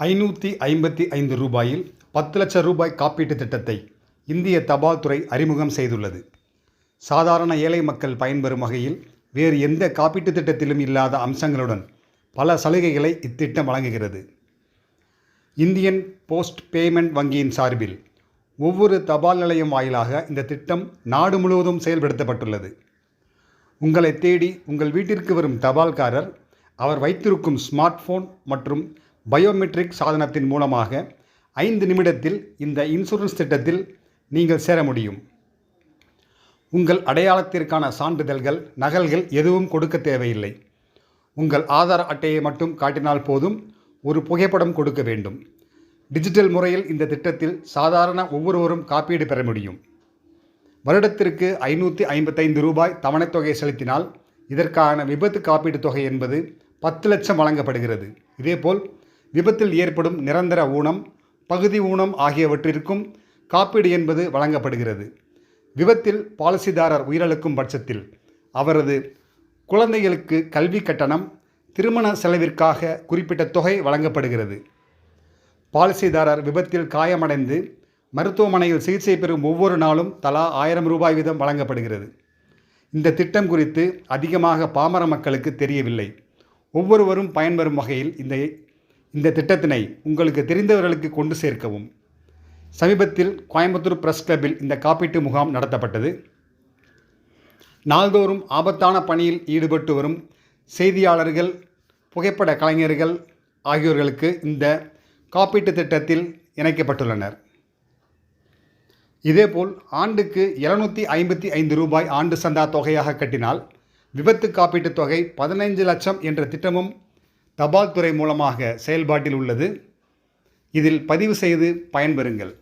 ஐநூற்றி ஐம்பத்தி ஐந்து ரூபாயில் பத்து லட்சம் ரூபாய் காப்பீட்டுத் திட்டத்தை இந்திய தபால் துறை அறிமுகம் செய்துள்ளது. சாதாரண ஏழை மக்கள் பயன்பெறும் வகையில் வேறு எந்த காப்பீட்டுத் திட்டத்திலும் இல்லாத அம்சங்களுடன் பல சலுகைகளை இத்திட்டம் வழங்குகிறது. இந்தியன் போஸ்ட் பேமெண்ட் வங்கியின் சார்பில் ஒவ்வொரு தபால் நிலையம் வாயிலாக இந்த திட்டம் நாடு முழுவதும் செயல்படுத்தப்பட்டுள்ளது. உங்களை தேடி உங்கள் வீட்டிற்கு வரும் தபால்காரர் அவர் வைத்திருக்கும் ஸ்மார்ட் ஃபோன் மற்றும் பயோமெட்ரிக் சாதனத்தின் மூலமாக ஐந்து நிமிடத்தில் இந்த இன்சூரன்ஸ் திட்டத்தில் நீங்கள் சேர முடியும். உங்கள் அடையாளத்திற்கான சான்றிதழ்கள் நகல்கள் எதுவும் கொடுக்க தேவையில்லை. உங்கள் ஆதார் அட்டையை மட்டும் காட்டினால் போதும் ஒரு புகைப்படம் கொடுக்க வேண்டும். டிஜிட்டல் முறையில் இந்த திட்டத்தில் சாதாரண ஒவ்வொருவரும் காப்பீடு பெற முடியும். வருடத்திற்கு ஐநூற்றி ஐம்பத்தைந்து ரூபாய் தவணைத்தொகை செலுத்தினால் இதற்கான விபத்து காப்பீட்டுத் தொகை என்பது பத்து லட்சம் வழங்கப்படுகிறது. இதேபோல் விபத்தில் ஏற்படும் நிரந்தர ஊனம் பகுதி ஊனம் ஆகியவற்றிற்கும் காப்பீடு என்பது வழங்கப்படுகிறது. விபத்தில் பாலிசிதாரர் உயிரிழக்கும் பட்சத்தில் அவரது குழந்தைகளுக்கு கல்வி கட்டணம் திருமண செலவிற்காக குறிப்பிட்ட தொகை வழங்கப்படுகிறது. பாலிசிதாரர் விபத்தில் காயமடைந்து மருத்துவமனையில் சிகிச்சை பெறும் ஒவ்வொரு நாளும் தலா ஆயிரம் ரூபாய் வீதம் வழங்கப்படுகிறது. இந்த திட்டம் குறித்து அதிகமாக பாமர மக்களுக்கு தெரியவில்லை. ஒவ்வொருவரும் பயன்பெறும் வகையில் இந்த இந்த திட்டத்தினை உங்களுக்கு தெரிந்தவர்களுக்கு கொண்டு சேர்க்கவும். சமீபத்தில் கோயம்புத்தூர் பிரஸ் கிளப்பில் இந்த காப்பீட்டு முகாம் நடத்தப்பட்டது. நாள்தோறும் ஆபத்தான பணியில் ஈடுபட்டு வரும் செய்தியாளர்கள் புகைப்பட கலைஞர்கள் ஆகியோர்களுக்கு இந்த காப்பீட்டு திட்டத்தில் இணைக்கப்பட்டுள்ளனர். இதேபோல் ஆண்டுக்கு இருநூற்றி ஐம்பத்தி ஐந்து ரூபாய் ஆண்டு சந்தா தொகையாக கட்டினால் விபத்து காப்பீட்டுத் தொகை பதினைஞ்சு லட்சம் என்ற திட்டமும் தபால் துறை மூலமாக செயல்பாட்டில் உள்ளது. இதில் பதிவு செய்து பயன்பெறுங்கள்.